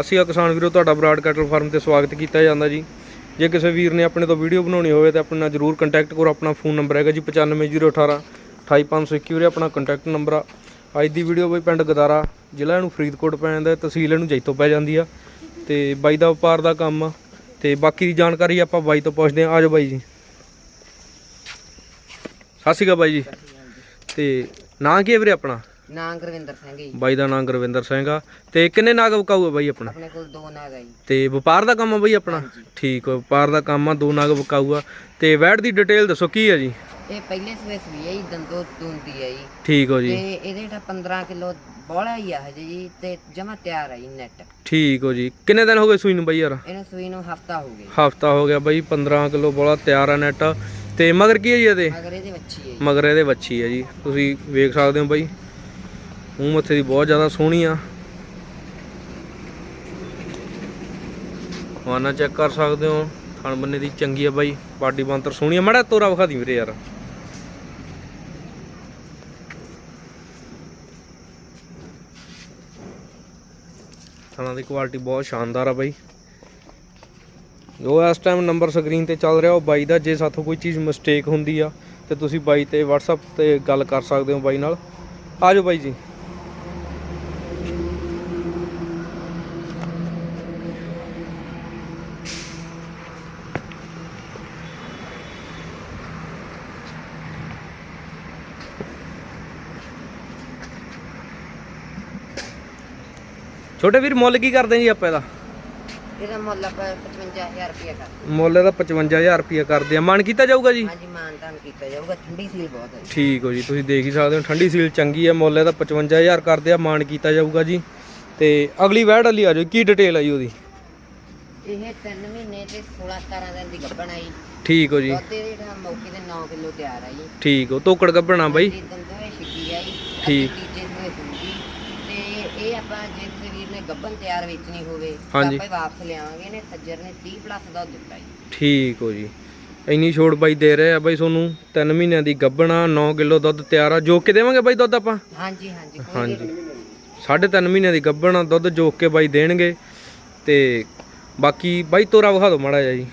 ਅਸੀਂ ਕਿਸਾਨ ਵੀਰੋ ਤੁਹਾਡਾ ਬਰਾਡ ਕੈਟਲ ਫਾਰਮ ਤੇ ਸਵਾਗਤ ਕੀਤਾ ਜਾਂਦਾ ਜੀ। ਜੇ ਕਿਸੇ ਵੀਰ ਨੇ ਆਪਣੇ ਤੋਂ ਵੀਡੀਓ ਬਣਾਉਣੀ ਹੋਵੇ ਤਾਂ ਆਪਣੇ ਨਾਲ ਜਰੂਰ ਕੰਟੈਕਟ ਕਰੋ, ਆਪਣਾ ਫੋਨ ਨੰਬਰ ਹੈਗਾ ਜੀ 9508 28521 ਉਰੇ ਆਪਣਾ ਕੰਟੈਕਟ ਨੰਬਰ ਆ। ਅੱਜ ਦੀ ਵੀਡੀਓ ਬਈ ਪਿੰਡ ਗਦਾਰਾ, ਜ਼ਿਲ੍ਹਾ ਇਹਨੂੰ ਫਰੀਦਕੋਟ ਪੈ ਜਾਂਦਾ, ਤਹਿਸੀਲ ਇਹਨੂੰ ਜੈਤੋ ਪੈ ਜਾਂਦੀ ਆ। ਤੇ ਬਾਈ ਦਾ ਵਪਾਰ ਦਾ ਕੰਮ ਆ। ਤੇ ਬਾਕੀ ਦੀ ਜਾਣਕਾਰੀ ਆਪਾਂ ਬਾਈ ਤੋਂ ਪੁੱਛਦੇ ਆ। ਆਜੋ ਬਾਈ ਜੀ। ਸਤਿ ਸ਼੍ਰੀ ਅਕਾਲ ਬਾਈ ਜੀ। ਤੇ ਨਾਂ ਕੀ ਹੈ ਵੀਰੇ ਆਪਣਾ? ਨਾਂ ਗੁਰਵਿੰਦਰ ਸਿੰਘ ਜੀ। ਬਾਈ ਦਾ ਨਾਂ ਗੁਰਵਿੰਦਰ ਸਿੰਘ ਆ। ਤੇ ਕਿੰਨੇ ਨਾਗ ਵਕਾਊ ਆ ਬਾਈ ਆਪਣਾ? ਆਪਣੇ ਕੋਲ ਦੋ ਨਾਗ ਆ ਜੀ। ਤੇ ਵਪਾਰ ਦਾ ਕੰਮ ਆ ਬਈ ਆਪਣਾ? ਠੀਕ ਆ ਵਪਾਰ ਦਾ ਕੰਮ ਆ ਦੋ ਨਗ ਵਕਾਊ ਆ। ਤੇ ਵੈਟ ਦੀ ਡਿਟੇਲ ਦੱਸੋ ਕੀ ਆ ਜੀ? ਇਹ ਪਹਿਲੇ ਸਵੇਸ ਵੀ ਹੈ ਜੀ ਦੰਦੋ ਦੂੰਦੀ ਹੈ ਜੀ। ਠੀਕ ਹੋ ਤੇ ਜੀ ਇਹਦੇ ਜਿਹੜਾ 15 ਕਿਲੋ ਬੋਲਾ ਹੀ ਆ ਹਜੇ ਜੀ ਤੇ ਜਮਾ ਤਿਆਰ ਹੈ ਜੀ ਨੈਟ ਠੀਕ ਹੋ ਜੀ। ਕਿੰਨੇ ਦਿਨ ਹੋ ਗਏ ਸੂਈ ਨੂੰ ਬਈ ਯਾਰ? ਇਹਨੂੰ ਸੂਈ ਨੂੰ ਹਫਤਾ ਹੋ ਗਿਆ ਹਫਤਾ ਹੋ ਗਿਆ ਬਈ 15 ਕਿਲੋ ਬੋਲਾ ਤਿਆਰ ਆ ਨੈਟ ਤੇ ਮਗਰ ਕੀ ਹੈ ਜੀ ਇਹਦੇ? ਅਗਰ ਇਹਦੇ ਵੱਛੀ ਹੈ ਜੀ। ਮਗਰ ਇਹਦੇ ਵੱਛੀ ਆ ਜੀ। ਤੁਸੀਂ ਵੇਖ ਸਕਦੇ ਹੋ ਬਈ। ਮੂੰਹ ਮੱਥੇ ਦੀ ਬਹੁਤ ਜ਼ਿਆਦਾ ਸੋਹਣੀ ਆ। ਵਾਨਾ ਚੈੱਕ ਕਰ ਸਕਦੇ ਹੋ। ਥਣ ਬੰਨੇ ਦੀ ਚੰਗੀ ਆ ਬਾਈ। ਬਾਡੀ ਬੰਤਰ ਸੋਹਣੀ ਆ। ਮੜਾ ਤੋਰਾ ਵਿਖਾ ਦੀ ਵੀਰੇ ਯਾਰ। ਥਣਾਂ ਦੀ ਕੁਆਲਿਟੀ ਬਹੁਤ ਸ਼ਾਨਦਾਰ ਆ ਬਾਈ। ਜੋ ਇਸ ਟਾਈਮ ਨੰਬਰ ਸਕਰੀਨ ਤੇ ਚੱਲ ਰਿਹਾ, ਉਹ ਬਾਈ ਦਾ। ਜੇ ਸਾਥੋਂ ਕੋਈ ਚੀਜ਼ ਮਿਸਟੇਕ ਹੁੰਦੀ ਆ, ਤੇ ਤੁਸੀਂ ਬਾਈ ਤੇ WhatsApp ਤੇ ਗੱਲ ਕਰ ਸਕਦੇ ਹੋ ਬਾਈ ਨਾਲ। ਆਜੋ ਬਾਈ ਜੀ। ਛੋਟੇ ਵੀਰ ਮੁੱਲ ਕੀ ਕਰਦੇ ਜੀ ਆਪਾਂ ਇਹਦਾ? ਇਹਦਾ ਮੁੱਲ ਆਪਾਂ 55000 ਰੁਪਏ ਕਰ ਮੁੱਲ ਇਹਦਾ 55000 ਰੁਪਏ ਕਰਦੇ ਆ ਮਨ ਕੀਤਾ ਜਾਊਗਾ ਜੀ? ਹਾਂਜੀ ਮਾਨਤਾਨ ਕੀਤਾ ਜਾਊਗਾ। ਠੰਡੀ ਸੀਲ ਬਹੁਤ ਹੈ। ਠੀਕ ਹੋ ਜੀ ਤੁਸੀਂ ਦੇਖ ਹੀ ਸਕਦੇ ਹੋ ਠੰਡੀ ਸੀਲ ਚੰਗੀ ਹੈ ਮੁੱਲ ਇਹਦਾ 55000 ਕਰਦੇ ਆ ਮਾਨ ਕੀਤਾ ਜਾਊਗਾ ਜੀ। ਤੇ ਅਗਲੀ ਵੈੜ ਵਾਲੀ ਆ ਜਾਓ ਕੀ ਡਿਟੇਲ ਆ ਜੀ ਉਹਦੀ? ਇਹ 3 ਮਹੀਨੇ ਤੇ 16 17 ਦਿਨ ਦੀ ਗੱਭਣ ਆਈ। ਠੀਕ ਹੋ ਜੀ। ਦੁੱਧ ਜਿਹੜਾ ਮੌਕੇ ਤੇ 9 ਕਿਲੋ ਤਿਆਰ ਆ ਜੀ। ਠੀਕ ਹੋ ਤੋਕੜ ਗੱਬਣਾ ਬਾਈ। ਠੀਕ। ਤੀਜੇ ਤੇ ਇਹ ਆਪਾਂ ਜੇ ਕਿਸੇ ਵੀਰ ਨੇ ਗੱਭਣ ਤਿਆਰ ਵੇਚਣੀ ਹੋਵੇ ਤਾਂ ਹਾਂਜੀ। ਆਪਾਂ ਵਾਪਸ ਲਿਆਵਾਂਗੇ ਨੇ ਸੱਜਰ ਨੇ 30 ਪਲੱਸ ਦਾ ਦਿੱਤਾ ਜੀ। ਠੀਕ ਹੋ ਜੀ। ਇੰਨੀ ਛੋਟ ਬਾਈ ਦੇ ਰਹੇ ਆ ਬਾਈ ਤੁਹਾਨੂੰ 3 ਮਹੀਨਿਆਂ ਦੀ ਗੱਬਣਾ 9 ਕਿਲੋ ਦੁੱਧ ਤਿਆਰ ਆ ਜੋਕ ਕੇ ਦੇਵਾਂਗੇ ਬਾਈ ਦੁੱਧ ਆਪਾਂ? ਹਾਂਜੀ ਹਾਂਜੀ ਕੋਈ ਹਾਂਜੀ। ਨਹੀਂ। ਸਾਢੇ ਤਿੰਨ ਮਹੀਨਿਆਂ ਦੀ ਗੱਬਣਾ ਦੁੱਧ ਜੋਕ ਕੇ ਬਾਈ ਦੇਣਗੇ। ਤੇ ਬਾਕੀ ਬਾਈ ਤੋਰਾ ਵਿਖਾ ਦਿਓ ਮਾੜਾ ਜਿਹਾ ਜੀ।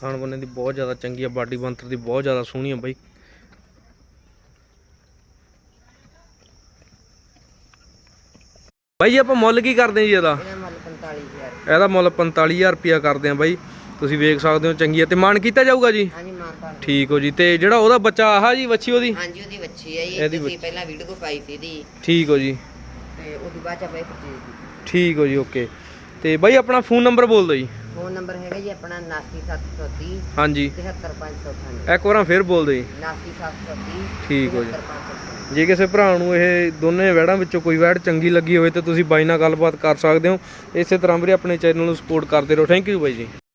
ਥਾਣ ਬੰਨੇ ਦੀ ਬਹੁਤ ਜ਼ਿਆਦਾ ਚੰਗੀ ਆ ਬਾਡੀ ਬੰਤਰ ਦੀ ਬਹੁਤ ਜ਼ਿਆਦਾ ਸੋਹਣੀ ਆ ਬਾਈ। ਬਾਈ ਜੀ ਆਪਾਂ ਮੁੱਲ ਕੀ ਕਰਦੇ ਜੀ ਇਹਦਾ? ਇਹਦਾ ਮੁੱਲ 45000 ਇਹਦਾ ਮੁੱਲ 45000 ਰੁਪਿਆ ਕਰਦੇ ਆ ਬਾਈ। ਤੁਸੀਂ ਵੇਖ ਸਕਦੇ ਹੋ ਚੰਗੀ ਹੈ ਤੇ ਮਾਨ ਕੀਤਾ ਜਾਊਗਾ ਜੀ? ਹਾਂਜੀ ਮਾਨਤਾਨ ਠੀਕ ਹੋ ਜੀ। ਤੇ ਜਿਹੜਾ ਉਹਦਾ ਬੱਚਾ ਆਹ ਜੀ ਵੱਛੀ ਉਹਦੀ? ਹਾਂਜੀ ਉਹਦੀ ਵੱਛੀ ਹੈ ਜੀ। ਇਹਦੀ ਤੁਸੀਂ ਪਹਿਲਾਂ ਵੀਡੀਓ ਪਾਈ ਸੀ ਦੀ ਠੀਕ ਹੋ ਜੀ। ਤੇ ਉਹਦੀ ਬਾਅਦ ਚ ਆਪਾਂ ਇਹ ਪਰਚੇਜ ਕੀਤੀ। ਠੀਕ ਹੋ ਜੀ ਓਕੇ ਤੇ ਬਾਈ ਆਪਣਾ ਫੋਨ ਨੰਬਰ ਬੋਲ ਦਿਓ ਜੀ। ਫੋਨ ਨੰਬਰ ਹੈਗਾ ਜੀ ਆਪਣਾ 99730 ਹਾਂਜੀ। 73598 ਇੱਕ ਵਾਰਾਂ ਫੇਰ ਬੋਲ ਦਿਓ ਜੀ। 99730 ਠੀਕ ਹੋ ਜੀ। 73598 ਜੇ ਕਿਸੇ ਭਰਾ ਨੂੰ ਇਹ ਦੋਨੇ ਵੈੜਾਂ ਵਿੱਚੋਂ ਕੋਈ ਵੈੜ ਚੰਗੀ ਲੱਗੀ ਹੋਵੇ ਤੇ ਤੁਸੀਂ ਬਾਈ ਨਾਲ ਗੱਲਬਾਤ ਕਰ ਸਕਦੇ ਹੋ। ਇਸੇ ਤਰ੍ਹਾਂ ਵੀਰੇ ਆਪਣੇ ਚੈਨਲ ਨੂੰ ਸਪੋਰਟ ਕਰਦੇ ਰਹੋ। ਥੈਂਕ ਯੂ ਬਾਈ ਜੀ।